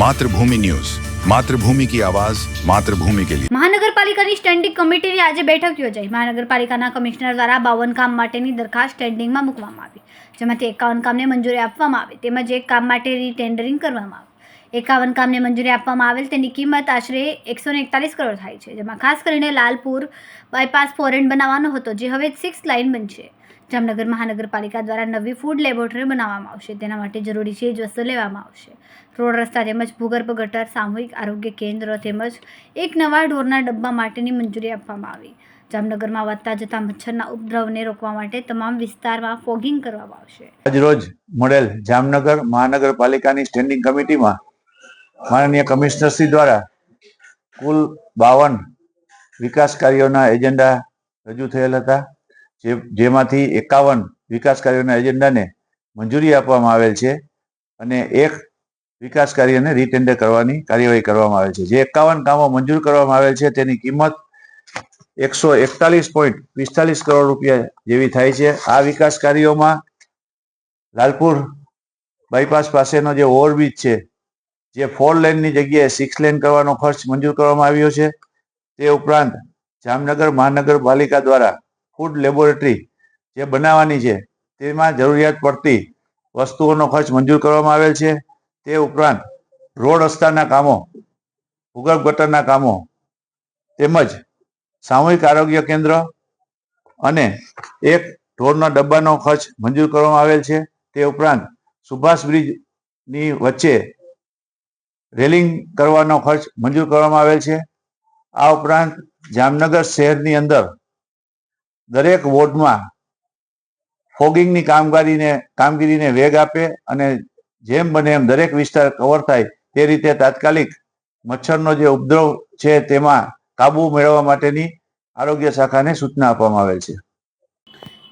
Mathrubhumi news. Mathrubhumi કી આવાજ, માતૃભૂમિ કે લિયે મહાનગરપાલિકાની સ્ટેન્ડિંગ કમિટીની આજે બેઠક યોજાઈ. મહાનગરપાલિકાના કમિશનર દ્વારા બાવન કામ માટેની દરખાસ્ત સ્ટેન્ડિંગમાં મૂકવામાં આવી, જેમાંથી એકાવન કામને મંજૂરી આપવામાં આવી, તેમજ એક કામ માટેની ટેન્ડરિંગ કરવામાં આવ્યું એકાવન કામને મંજૂરી આપવામાં આવેલ. તેની કિંમત આશરે એકસો એકતાલીસ કરોડ થાય છે, જેમાં ખાસ કરીને લાલપુર બાયપાસ ફોરેન બનાવવાનો હતો, જે હવે સિક્સ લાઇન બનશે. જામનગર મહાનગરપાલિકા દ્વારા નવી ફૂડ લેબોરેટરી બનાવવામાં આવશે. તેના માટે જરૂરી ચીજ વસ્તુ લેવામાં આવશે. રોડ રસ્તા તેમજ ભૂગર્ભ ગટર, સામૂહિક આરોગ્ય કેન્દ્ર તેમજ એક નવા ઢોરના ડબ્બા માટેની મંજૂરી આપવામાં આવી. જામનગરમાં વધતા જતા મચ્છરના ઉપદ્રવને રોકવા માટે તમામ વિસ્તારમાં ફોગિંગ કરવામાં આવશે. આજરોજ મળેલ જામનગર મહાનગરપાલિકાની સ્ટેન્ડિંગ કમિટીમાં માનનીય કમિશનરશ્રી દ્વારા કુલ બાવન વિકાસ કાર્યોના એજન્ડા રજૂ થયેલ હતા, જે, જેમાંથી એકાવન વિકાસ કાર્યોના એજન્ડાને મંજૂરી આપવામાં આવેલ છે અને એક વિકાસ કાર્યને રીટેન્ડર કરવાની કાર્યવાહી કરવામાં આવેલ છે. જે એકાવન કામો મંજૂર કરવામાં આવેલ છે, તેની કિંમત એકસો એકતાલીસ પોઈન્ટ પિસ્તાલીસ કરોડ રૂપિયા જેવી થાય છે. આ વિકાસ કાર્યોમાં લાલપુર બાયપાસ પાસેનો જે ઓવરબ્રિજ છે જે ફોર લેનની જગ્યાએ સિક્સ લેન કરવાનો ખર્ચ મંજૂર કરવામાં આવ્યો છે, તે ઉપરાંત જામનગર મહાનગરપાલિકા દ્વારા ફૂડ લેબોરેટરી જે બનાવવાની છે, તેમાં જરૂરિયાત પડતી વસ્તુઓનો ખર્ચ મંજૂર કરવામાં આવેલ છે. તે ઉપરાંત રોડ રસ્તાના કામો, ભૂગર્ભ ગટરના કામો, તેમજ સામૂહિક આરોગ્ય કેન્દ્ર અને એક ઢોરના ડબ્બાનો ખર્ચ મંજૂર કરવામાં આવેલ છે. તે ઉપરાંત સુભાષ બ્રિજની વચ્ચે રેલિંગ કરવાનો ખર્ચ મંજૂર કરવામાં આવેલ છે. આ ઉપરાંત જામનગર શહેરની અંદર દરેક વોર્ડમાં ફોગિંગની કામગીરીને કામગીરીને વેગ આપે અને જેમ બને એમ દરેક વિસ્તાર કવર થાય તે રીતે તાત્કાલિક મચ્છરનો જે ઉપદ્રવ છે તેમાં કાબુ મેળવવા માટેની આરોગ્ય શાખાને સૂચના આપવામાં આવેલ છે.